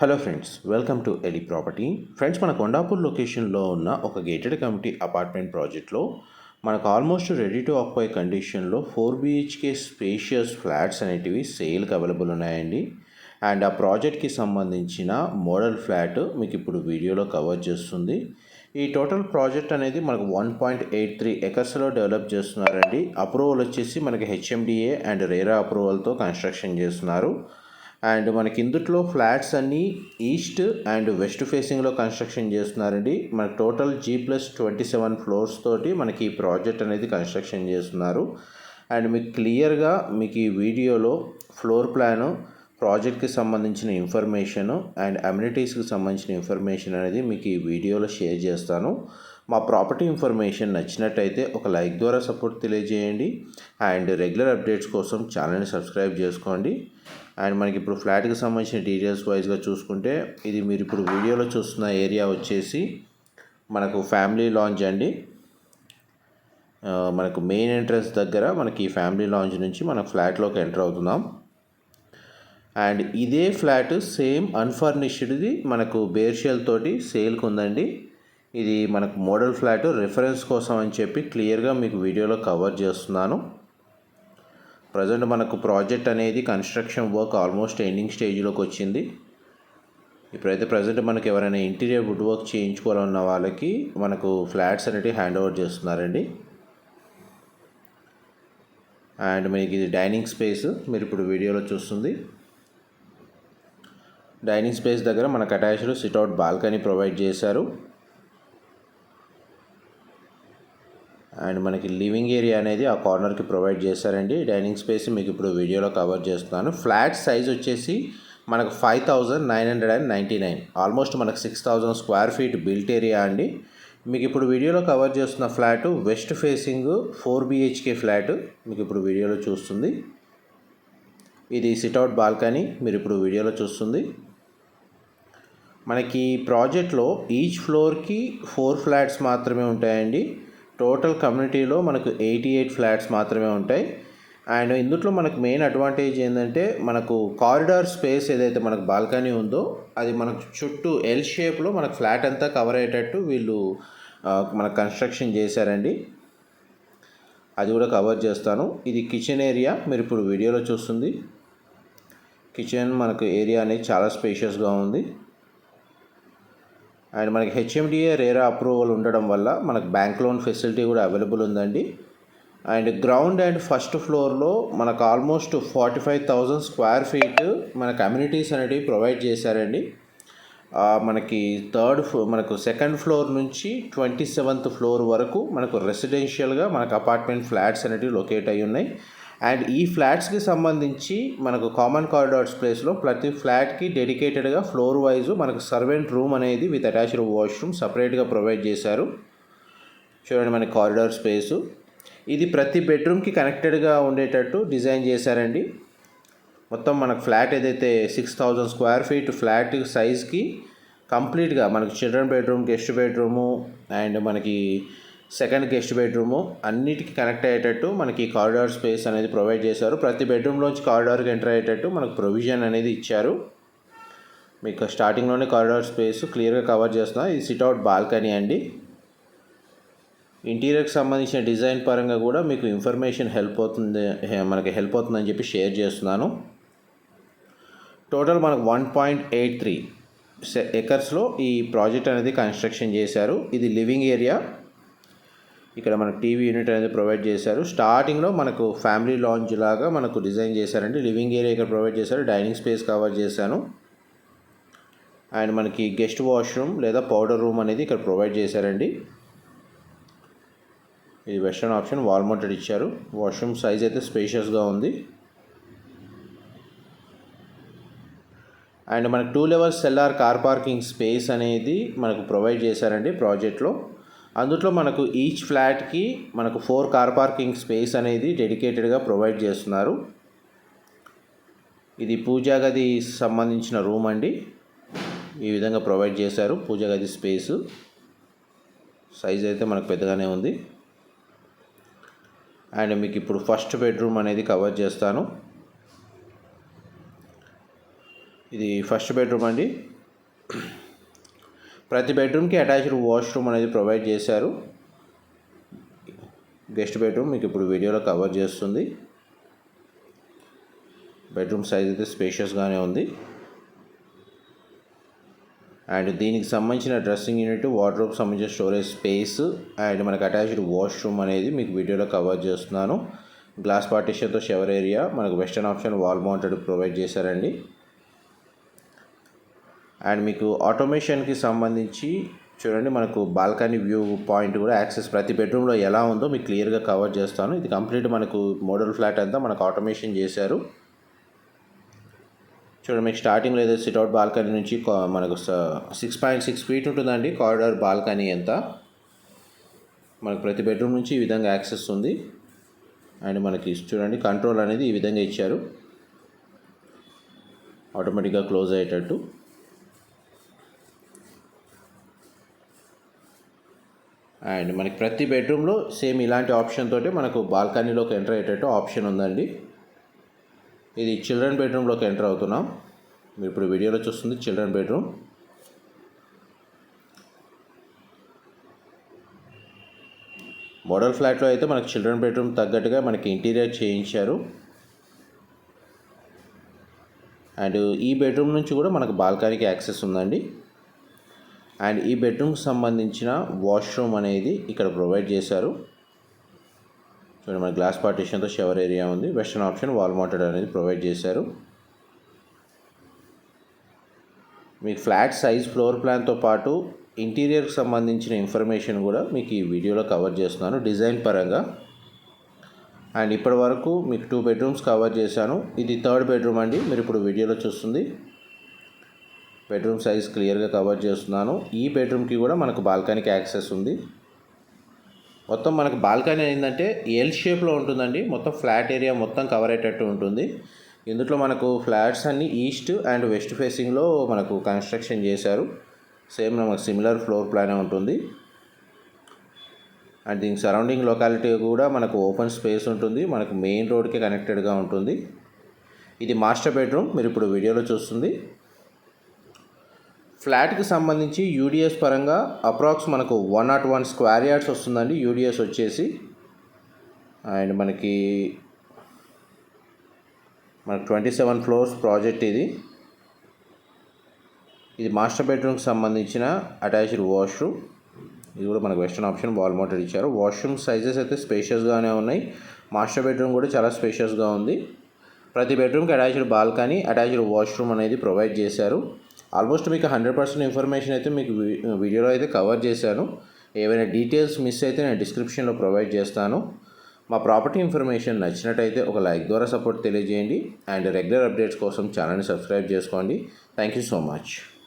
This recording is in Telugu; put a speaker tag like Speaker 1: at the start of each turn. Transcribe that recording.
Speaker 1: హలో ఫ్రెండ్స్ వెల్కమ్ టు ఎలి ప్రాపర్టీ ఫ్రెండ్స్ మన కొండాపూర్ లొకేషన్లో ఉన్న ఒక గేటెడ్ కమిటీ అపార్ట్మెంట్ ప్రాజెక్ట్లో మనకు ఆల్మోస్ట్ రెడీ టు ఆక్యుపై కండిషన్లో ఫోర్ బీహెచ్కే స్పేషియస్ ఫ్లాట్స్ అనేటివి సేల్కి అవైలబుల్ ఉన్నాయండి. అండ్ ఆ ప్రాజెక్ట్కి సంబంధించిన మోడల్ ఫ్లాట్ మీకు ఇప్పుడు వీడియోలో కవర్ చేస్తుంది. ఈ టోటల్ ప్రాజెక్ట్ అనేది మనకు వన్ పాయింట్ ఎయిట్ త్రీ ఎకర్స్లో డెవలప్ చేస్తున్నారండి. అప్రూవల్ వచ్చేసి మనకి హెచ్ఎండిఏ అండ్ రేరా అప్రూవల్తో కన్స్ట్రక్షన్ చేస్తున్నారు. అండ్ మనకి ఇందుట్లో ఫ్లాట్స్ అన్నీ ఈస్ట్ అండ్ వెస్ట్ ఫేసింగ్లో కన్స్ట్రక్షన్ చేస్తున్నారండి. మనకి total G plus twenty seven floors తోటి మనకి ఈ ప్రాజెక్ట్ అనేది కన్స్ట్రక్షన్ చేస్తున్నారు. అండ్ మీకు క్లియర్గా మీకు ఈ వీడియోలో ఫ్లోర్ ప్లాను ప్రాజెక్ట్కి సంబంధించిన ఇన్ఫర్మేషను అండ్ అమ్యూనిటీస్కి సంబంధించిన ఇన్ఫర్మేషన్ అనేది మీకు ఈ వీడియోలో షేర్ చేస్తాను. మా ప్రాపర్టీ ఇన్ఫర్మేషన్ నచ్చినట్టయితే ఒక లైక్ ద్వారా సపోర్ట్ తెలియజేయండి. అండ్ రెగ్యులర్ అప్డేట్స్ కోసం ఛానల్ని సబ్స్క్రైబ్ చేసుకోండి. అండ్ మనకి ఇప్పుడు ఫ్లాట్కి సంబంధించిన డీటెయిల్స్ వైజ్గా చూసుకుంటే ఇది మీరు ఇప్పుడు వీడియోలో చూస్తున్న ఏరియా వచ్చేసి మనకు ఫ్యామిలీ లాంజ్ అండి. మనకు మెయిన్ ఎంట్రన్స్ దగ్గర మనకి ఈ ఫ్యామిలీ లాంజ్ నుంచి మన ఫ్లాట్లోకి ఎంటర్ అవుతున్నాం. అండ్ ఇదే ఫ్లాట్ సేమ్ అన్ఫర్నిష్డ్ది మనకు బేర్షియల్ తోటి సేల్కి ఉందండి. ఇది మనకు మోడల్ ఫ్లాట్ రిఫరెన్స్ కోసం అని చెప్పి క్లియర్గా మీకు వీడియోలో కవర్ చేస్తున్నాను. ప్రజెంట్ మనకు ప్రాజెక్ట్ అనేది కన్స్ట్రక్షన్ వర్క్ ఆల్మోస్ట్ ఎండింగ్ స్టేజ్లోకి వచ్చింది. ఇప్పుడైతే ప్రజెంట్ మనకు ఎవరైనా ఇంటీరియర్ వుడ్ వర్క్ చేయించుకోవాలన్న వాళ్ళకి మనకు ఫ్లాట్స్ అనేవి హ్యాండ్ ఓవర్ చేస్తున్నారండి. అండ్ మీకు ఇది డైనింగ్ స్పేస్ మీరు ఇప్పుడు వీడియోలో చూస్తుంది. డైనింగ్ స్పేస్ దగ్గర మనకు attached sit out balcony provide చేశారు. అండ్ మనకి లివింగ్ ఏరియా అనేది ఆ కార్నర్కి ప్రొవైడ్ చేశారండి. డైనింగ్ స్పేస్ మీకు ఇప్పుడు వీడియోలో కవర్ చేస్తున్నాను. ఫ్లాట్ సైజ్ వచ్చేసి మనకు five thousand nine hundred and ninety nine. Almost మనకు six thousand square feet built area అండి. మీకు ఇప్పుడు వీడియోలో కవర్ చేస్తున్న flat west facing four BHK flat మీకు ఇప్పుడు వీడియోలో చూస్తుంది. ఇది సిట్అవుట్ బాల్కనీ మీరు ఇప్పుడు వీడియోలో చూస్తుంది. మనకి ప్రాజెక్ట్లో ఈచ్ ఫ్లోర్కి ఫోర్ ఫ్లాట్స్ మాత్రమే ఉంటాయండి. టోటల్ కమ్యూనిటీలో మనకు ఎయిటీ ఎయిట్ ఫ్లాట్స్ మాత్రమే ఉంటాయి. అండ్ ఇందులో మనకు మెయిన్ అడ్వాంటేజ్ ఏంటంటే మనకు కారిడార్ స్పేస్ ఏదైతే మనకు బాల్కనీ ఉందో అది మనకు చుట్టూ ఎల్ షేప్లో మనకు ఫ్లాట్ అంతా కవర్ అయ్యేటట్టు వీళ్ళు మనకు కన్స్ట్రక్షన్ చేశారండి. అది కూడా కవర్ చేస్తాను. ఇది కిచెన్ ఏరియా మీరు ఇప్పుడు వీడియోలో చూస్తుంది. కిచెన్ మనకు ఏరియా అనేది చాలా స్పేషియస్గా ఉంది. అండ్ మనకి హెచ్ఎండిఏ రేరా అప్రూవల్ ఉండడం వల్ల మనకు బ్యాంక్ లోన్ ఫెసిలిటీ కూడా అవైలబుల్ ఉందండి. అండ్ గ్రౌండ్ అండ్ ఫస్ట్ ఫ్లోర్లో మనకు almost forty five thousand square feet మన కమ్యూనిటీస్ అనేటివి ప్రొవైడ్ చేశారండి. మనకి థర్డ్ ఫ్లో మనకు సెకండ్ ఫ్లోర్ నుంచి ట్వంటీ సెవెంత్ ఫ్లోర్ వరకు మనకు రెసిడెన్షియల్గా మనకు అపార్ట్మెంట్ ఫ్లాట్స్ అనేటివి లొకేట్ అయి ఉన్నాయి. అండ్ ఈ ఫ్లాట్స్కి సంబంధించి మనకు కామన్ కారిడార్స్ ప్లేస్లో ప్రతి ఫ్లాట్కి డెడికేటెడ్గా ఫ్లోర్ వైజ్ మనకు సర్వెంట్ రూమ్ అనేది విత్ అటాచ్డ్ వాష్రూమ్ సపరేట్గా ప్రొవైడ్ చేశారు. చూడండి మనకి కారిడార్ స్పేసు. ఇది ప్రతి బెడ్రూమ్కి కనెక్టెడ్గా ఉండేటట్టు డిజైన్ చేశారండి. మొత్తం మనకు ఫ్లాట్ ఏదైతే six thousand square feet flat సైజ్కి కంప్లీట్గా మనకు children bedroom guest bedroom and మనకి సెకండ్ గెస్ట్ బెడ్రూము అన్నిటికీ కనెక్ట్ అయ్యేటట్టు మనకి కారిడార్ స్పేస్ అనేది ప్రొవైడ్ చేశారు. ప్రతి బెడ్రూమ్లోంచి కారిడార్కి ఎంటర్ అయ్యేటట్టు మనకు ప్రొవిజన్ అనేది ఇచ్చారు. మీకు స్టార్టింగ్లోనే కారిడార్ స్పేస్ క్లియర్గా కవర్ చేస్తున్నా. ఇది సిట్అవుట్ బాల్కనీ అండి. ఇంటీరియర్కి సంబంధించిన డిజైన్ పరంగా కూడా మీకు ఇన్ఫర్మేషన్ హెల్ప్ అవుతుంది మనకి హెల్ప్ అవుతుందని చెప్పి షేర్ చేస్తున్నాను. టోటల్ మనకు వన్ పాయింట్ ఎయిట్ త్రీ ఎకర్స్లో ఈ ప్రాజెక్ట్ అనేది కన్స్ట్రక్షన్ చేశారు. ఇది లివింగ్ ఏరియా. ఇక్కడ మనకు టీవీ యూనిట్ అనేది ప్రొవైడ్ చేశారు. స్టార్టింగ్లో మనకు ఫ్యామిలీ లాంజ్ లాగా మనకు డిజైన్ చేశారండి. లివింగ్ ఏరియా ఇక్కడ ప్రొవైడ్ చేశారు. డైనింగ్ స్పేస్ కవర్ చేశాను. అండ్ మనకి గెస్ట్ వాష్రూమ్ లేదా పౌడర్ రూమ్ అనేది ఇక్కడ ప్రొవైడ్ చేశారండి. ఇది వెస్ట్రన్ ఆప్షన్. వాల్ మౌంటెడ్ ఇచ్చారు. వాష్రూమ్ సైజ్ అయితే స్పేషియస్గా ఉంది. అండ్ మనకు two levels cellar car parking space అనేది మనకు ప్రొవైడ్ చేశారండి ప్రాజెక్ట్లో. అందులో మనకు ఈచ్ ఫ్లాట్కి మనకు ఫోర్ కార్ పార్కింగ్ స్పేస్ అనేది డెడికేటెడ్గా ప్రొవైడ్ చేస్తున్నారు. ఇది పూజా గది సంబంధించిన రూమ్ అండి. ఈ విధంగా ప్రొవైడ్ చేశారు పూజా గది స్పేసు సైజ్ అయితే మనకు పెద్దగానే ఉంది. అండ్ మీకు ఇప్పుడు ఫస్ట్ బెడ్రూమ్ అనేది కవర్ చేస్తాను. ఇది ఫస్ట్ బెడ్రూమ్ అండి. ప్రతి బెడ్రూమ్కి అటాచ్డ్ వాష్రూమ్ అనేది ప్రొవైడ్ చేశారు. గెస్ట్ బెడ్రూమ్ మీకు ఇప్పుడు వీడియోలో కవర్ చేస్తుంది. బెడ్రూమ్ సైజ్ అయితే స్పేషియస్గానే ఉంది. అండ్ దీనికి సంబంధించిన డ్రెస్సింగ్ యూనిట్ వార్డ్రోబ్ సంబంధించిన స్టోరేజ్ స్పేస్ అండ్ మనకు అటాచ్డ్ వాష్రూమ్ అనేది మీకు వీడియోలో కవర్ చేస్తున్నాను. గ్లాస్ పార్టీషన్తో షవర్ ఏరియా మనకు western option wall mounted provide చేశారండి. అండ్ మీకు ఆటోమేషన్కి సంబంధించి చూడండి మనకు బాల్కనీ వ్యూ పాయింట్ కూడా యాక్సెస్ ప్రతి బెడ్రూమ్లో ఎలా ఉందో మీకు క్లియర్గా కవర్ చేస్తాను. ఇది కంప్లీట్ మనకు మోడల్ ఫ్లాట్ అంతా మనకు ఆటోమేషన్ చేశారు. చూడండి మీకు స్టార్టింగ్లో ఏదో సిట్అవుట్ బాల్కనీ నుంచి మనకు సిక్స్ పాయింట్ సిక్స్ ఫీట్ ఉంటుందండి కారిడార్ బాల్కనీ ఎంత మనకు ప్రతి బెడ్రూమ్ నుంచి ఈ విధంగా యాక్సెస్ ఉంది. అండ్ మనకి చూడండి కంట్రోల్ అనేది ఈ విధంగా ఇచ్చారు. ఆటోమేటిక్గా క్లోజ్ అయ్యేటట్టు. అండ్ మనకి ప్రతి బెడ్రూమ్లో సేమ్ ఇలాంటి ఆప్షన్ తోటి మనకు బాల్కనీలోకి ఎంటర్ అయ్యేటట్టు ఆప్షన్ ఉందండి. ఇది చిల్డ్రన్ బెడ్రూమ్లోకి ఎంటర్ అవుతున్నాం. మీరు ఇప్పుడు వీడియోలో చూస్తుంది చిల్డ్రన్ బెడ్రూమ్. మోడల్ ఫ్లాట్లో అయితే మనకు చిల్డ్రన్ బెడ్రూమ్ తగ్గట్టుగా మనకి ఇంటీరియర్ చేయించారు. అండ్ ఈ బెడ్రూమ్ నుంచి కూడా మనకు బాల్కనీకి యాక్సెస్ ఉందండి. అండ్ ఈ బెడ్రూమ్కి సంబంధించిన వాష్రూమ్ అనేది ఇక్కడ ప్రొవైడ్ చేశారు. చూడండి మన గ్లాస్ పార్టీషన్తో షవర్ ఏరియా ఉంది. వెస్టర్న్ ఆప్షన్ వాల్ మౌంటెడ్ అనేది ప్రొవైడ్ చేశారు. మీకు ఫ్లాట్ సైజ్ ఫ్లోర్ ప్లాన్తో పాటు ఇంటీరియర్కి సంబంధించిన ఇన్ఫర్మేషన్ కూడా మీకు ఈ వీడియోలో కవర్ చేస్తున్నాను డిజైన్ పరంగా. అండ్ ఇప్పటి వరకు మీకు టూ బెడ్రూమ్స్ కవర్ చేశాను. ఇది థర్డ్ బెడ్రూమ్ అండి. మీరు ఇప్పుడు వీడియోలో చూస్తుంది. బెడ్రూమ్ సైజ్ క్లియర్గా కవర్ చేస్తున్నాను. ఈ బెడ్రూమ్కి కూడా మనకు బాల్కనీకి యాక్సెస్ ఉంది. మొత్తం మనకు బాల్కనీ ఏంటంటే ఎల్ షేప్లో ఉంటుందండి. మొత్తం ఫ్లాట్ ఏరియా మొత్తం కవర్ అయ్యేటట్టు ఉంటుంది. ఇందులో మనకు ఫ్లాట్స్ అన్ని ఈస్ట్ అండ్ వెస్ట్ ఫేసింగ్లో మనకు కన్స్ట్రక్షన్ చేశారు. సేమ్ మనకు సిమిలర్ ఫ్లోర్ ప్లానే ఉంటుంది. అండ్ దీనికి సరౌండింగ్ లొకాలిటీ కూడా మనకు ఓపెన్ స్పేస్ ఉంటుంది. మనకు మెయిన్ రోడ్కి కనెక్టెడ్గా ఉంటుంది. ఇది మాస్టర్ బెడ్రూమ్. మీరు ఇప్పుడు వీడియోలో చూస్తుంది. ఫ్లాట్కి సంబంధించి యూడిఎస్ పరంగా అప్రాక్స్ మనకు one nought one square yards వస్తుందండి. యూడిఎస్ వచ్చేసి. అండ్ మనకి మనకు ట్వంటీ సెవెన్ ఫ్లోర్స్ ప్రాజెక్ట్ ఇది. ఇది మాస్టర్ బెడ్రూమ్కి సంబంధించిన అటాచ్డ్ వాష్రూమ్. ఇది కూడా మనకు వెస్టర్న్ ఆప్షన్ వాల్ మౌంటెడ్ ఇచ్చారు. వాష్రూమ్ సైజెస్ అయితే స్పేషియస్గానే ఉన్నాయి. మాస్టర్ బెడ్రూమ్ కూడా చాలా స్పేషియస్గా ఉంది. ప్రతి బెడ్రూమ్కి అటాచ్డ్ బాల్కనీ అటాచ్డ్ వాష్రూమ్ అనేది ప్రొవైడ్ చేశారు. ఆల్మోస్ట్ మీకు హండ్రెడ్ పర్సెంట్ ఇన్ఫర్మేషన్ అయితే మీకు వీ- వీడియోలో అయితే కవర్ చేశాను. ఏవైనా డీటెయిల్స్ మిస్ అయితే నేను డిస్క్రిప్షన్లో ప్రొవైడ్ చేస్తాను. మా ప్రాపర్టీ ఇన్ఫర్మేషన్ నచ్చినట్టయితే ఒక లైక్ ద్వారా సపోర్ట్ తెలియజేయండి. అండ్ రెగ్యులర్ అప్డేట్స్ కోసం ఛానల్ని సబ్స్క్రైబ్ చేసుకోండి. Thank you so much.